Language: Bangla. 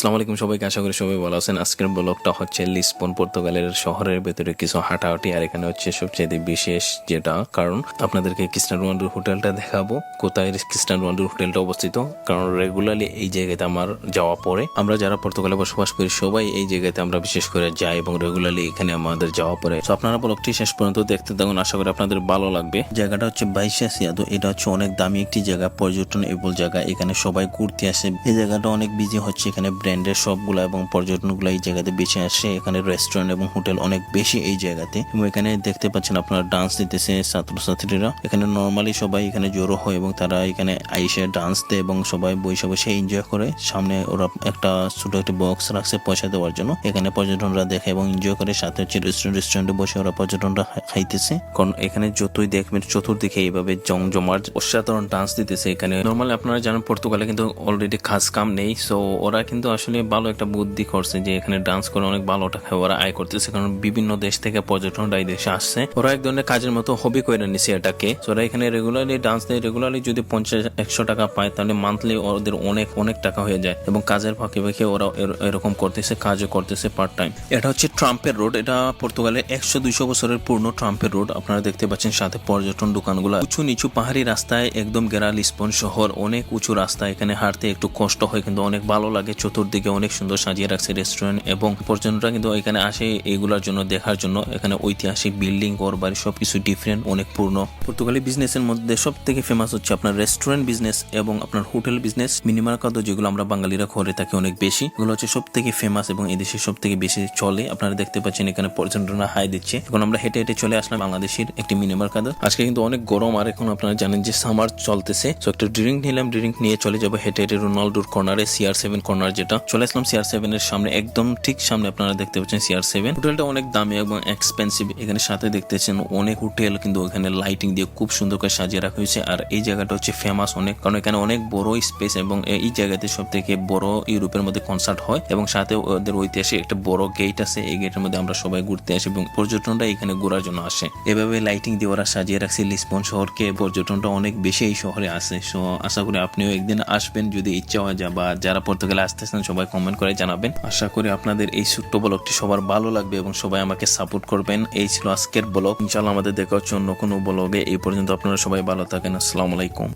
আসসালামু আলাইকুম সবাইকে, আশা করি সবাই ভালো আছেন। আজকের ব্লগটা হচ্ছে লিসবন, পর্তুগালের শহরের ভেতরে কিছু হাঁটাহাঁটি, আর এখানে হচ্ছে সবচেয়ে বিশেষ যেটা, কারণ আপনাদেরকে খ্রিস্টান রোনাল্ডোর হোটেলটা দেখাবো। কোথায় খ্রিস্টান রোনাল্ডোর হোটেলটা অবস্থিত? কারণ রেগুলারলি এই জায়গাতে আমার যাওয়া পড়ে আমরা যারা পর্তুগালে বসবাস করি, সবাই এই জায়গাতে আমরা বিশেষ করে যাই এবং রেগুলারলি এখানে আমাদের যাওয়া পড়ে তো আপনারা ব্লগটি শেষ পর্যন্ত দেখতে থাকুন, আশা করি আপনাদের ভালো লাগবে। জায়গাটা হচ্ছে বাইশাসিয়া তো এটা হচ্ছে অনেক দামি একটি জায়গা, পর্যটন এবল জায়গা, এখানে সবাই ঘুরতে আসে। এই জায়গাটা অনেক বিজি হচ্ছে, এখানে ব্র্যান্ডের সবগুলা এবং পর্যটনগুলো এই জায়গাতে বেশি আসে। এখানে রেস্টুরেন্ট এবং হোটেল অনেক বেশি এই জায়গাতে। এবং এখানে দেখতে পাচ্ছেন আপনারা ডান্স দিতেছে ছাত্রছাত্রীরা। এখানে নর্মালি সবাই এখানে জড়ো হয় এবং তারা এখানে আইসে ডান্স দেয় এবং সবাই বসে বসে এনজয় করে। সামনে ওরা একটা ছোট একটা বক্স রাখছে পয়সা দেওয়ার জন্য। এখানে পর্যটনরা দেখে এবং এনজয় করে। সাথে হচ্ছে রেস্টুরেন্ট রেস্টুরেন্টে বসে ওরা পর্যটনরা খাইতেছে। কারণ এখানে যতই দেখবেন চতুর্দিকে এইভাবে জমজমাট অসাধারণ ডান্স দিতেছে এখানে। নর্মালি আপনারা জানেন পর্তুগালে কিন্তু অলরেডি খাস কাম নেই। সো ওরা কিন্তু আসলে ভালো একটা বুদ্ধি করছে যে এখানে ডান্স করে অনেক ভালো টাকা ওরা আয় করতেছে। কারণ বিভিন্ন দেশ থেকে পর্যটনরা এই দেশে আসছে। ওরা এক ধরনের কাজের মতো হবি করে নিছে এটাকে। ওরা এখানে রেগুলারলি ডান্স দেয় রেগুলারলি যদি পঞ্চাশ, একশো টাকা পায়, তাহলে মান্থলি ওদের অনেক অনেক টাকা হয়ে যায়। এবং কাজের ফাঁকে ফাঁকে ওরা এর- এরকম করতেছে, কাজও করতেছে পার্ট টাইম এটা হচ্ছে ট্রাম্পের রোড এটা পর্তুগালের একশো দুইশো বছরের পূর্ণ ট্রাম্পের রোড আপনারা দেখতে পাচ্ছেন সাথে পর্যটন দোকানগুলো। উঁচু নিচু পাহাড়ি রাস্তায় একদম গেরা লিসবন শহর। অনেক উঁচু রাস্তা। এখানে হাঁটতে একটু কষ্ট হয়, কিন্তু অনেক ভালো লাগে। চতুর্দিকে অনেক সুন্দর সাজিয়ে রাখছে রেস্টুরেন্ট এবং পর্যটনরা কিন্তু এখানে আসে এগুলোর জন্য, দেখার জন্য। এখানে ঐতিহাসিক বিল্ডিং ঘর বাড়ি সবকিছু ডিফারেন্ট অনেক পূর্ণ। পর্তুগালি বিজনেসের মধ্যে সব থেকে ফেমাস হচ্ছে আপনার রেস্টুরেন্ট বিজনেস এবং আপনার হোটেল বিজনেস মিনিমাল খাদ্য যেগুলো আমরা বাঙালিরা করে থাকি অনেক বেশি এগুলো হচ্ছে সব থেকে ফেমাস এবং এদেশে সব থেকে বেশি চলে। আপনারা দেখতে পাচ্ছেন এখানে পর্যটনরা হাই দিচ্ছে। এখন আমরা হেঁটে হেঁটে চলে আসলাম বাংলাদেশের একটি মিনিমাল খাদ্য। আজকে কিন্তু অনেক গরম আর এখন আপনারা জানেন যে সামার চলতেছে। একটা ড্রিঙ্ক নিলাম ড্রিঙ্ক নিয়ে চলে যাব হেঁটে হেঁটে রোনাল্ডোর কর্নারে সিআর সেভেন কর্নার যেটা। চলে আসলাম সিআর সেভেন এর সামনে, একদম ঠিক সামনে আপনারা দেখতে পাচ্ছেন সিআর সেভেন হোটেলটা অনেক দামি এবং এক্সপেন্সিভ এখানে সাথে দেখতেছেন অনেক হোটেল কিন্তু ওখানে লাইটিং দিয়ে খুব সুন্দর করে সাজিয়ে রাখা হয়েছে। আর এই জায়গাটা হচ্ছে ফেমাস অনেক, কারণ এখানে অনেক বড় স্পেস এবং এই জায়গাতে সব থেকে বড় ইউরোপের মধ্যে কনসার্ট হয়। এবং সাথে ওদের ঐতিহাসিক একটা বড় গেট আছে, এই গেটের মধ্যে আমরা সবাই ঘুরতে আসি এবং পর্যটনরা এখানে ঘোরার জন্য আসে। এভাবে লাইটিং দিয়ে ওরা সাজিয়ে রাখছে লিসবন শহরকে, পর্যটনটা অনেক বেশি এই শহরে আসে সো আশা করি আপনিও একদিন আসবেন, যদি ইচ্ছা হয় যা বা যারা পর্তুগালে আসতেছেন সবাই কমেন্ট করে জানাবেন। আশা করি আপনাদের এই ছোট্ট ব্লগটি সবার ভালো লাগবে এবং সবাই আমাকে সাপোর্ট করবেন। এই ছিল আজকের ব্লগ। ইনশাল্লাহ আমাদের দেখা হচ্ছে অন্য কোনো ব্লগে। এই পর্যন্ত আপনারা সবাই ভালো থাকেন। আসসালামু আলাইকুম।